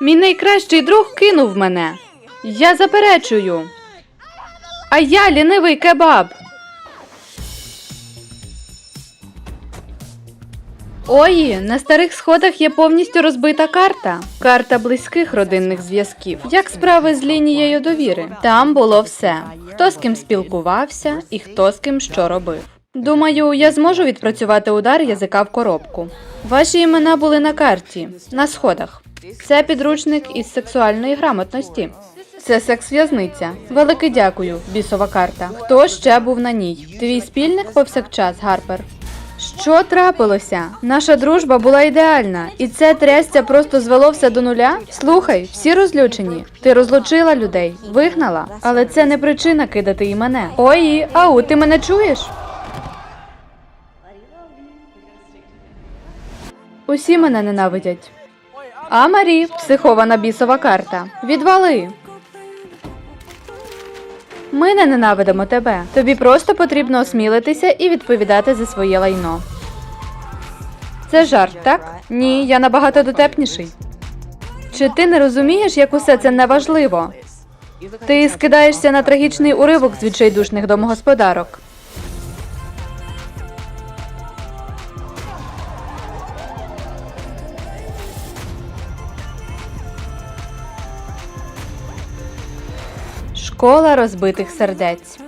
Мій найкращий друг кинув мене. Я заперечую. А я лінивий кебаб. Ой, на старих сходах є повністю розбита карта. Карта близьких родинних зв'язків. Як справи з лінією довіри? Там було все: хто з ким спілкувався і хто з ким що робив. Думаю, я зможу відпрацювати удар язика в коробку. Ваші імена були на карті, на сходах. Це підручник із сексуальної грамотності. Це секс-в'язниця. Велике дякую, бісова карта. Хто ще був на ній? Твій спільник повсякчас, Гарпер. Що трапилося? Наша дружба була ідеальна, і це трясця просто звело все до нуля. Слухай, всі розлючені. Ти розлучила людей, вигнала, але це не причина кидати і мене. Ой, ау, ти мене чуєш? Усі мене ненавидять. А Марі, психована бісова карта. Відвали. Ми не ненавидимо тебе. Тобі просто потрібно осмілитися і відповідати за своє лайно. Це жарт, так? Ні, я набагато дотепніший. Чи ти не розумієш, як усе це неважливо? Ти скидаєшся на трагічний уривок з відчайдушних домогосподарок. Школа розбитих сердець.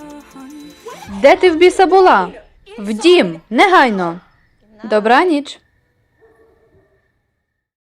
Де ти в біса була? В дім, негайно. Добра ніч.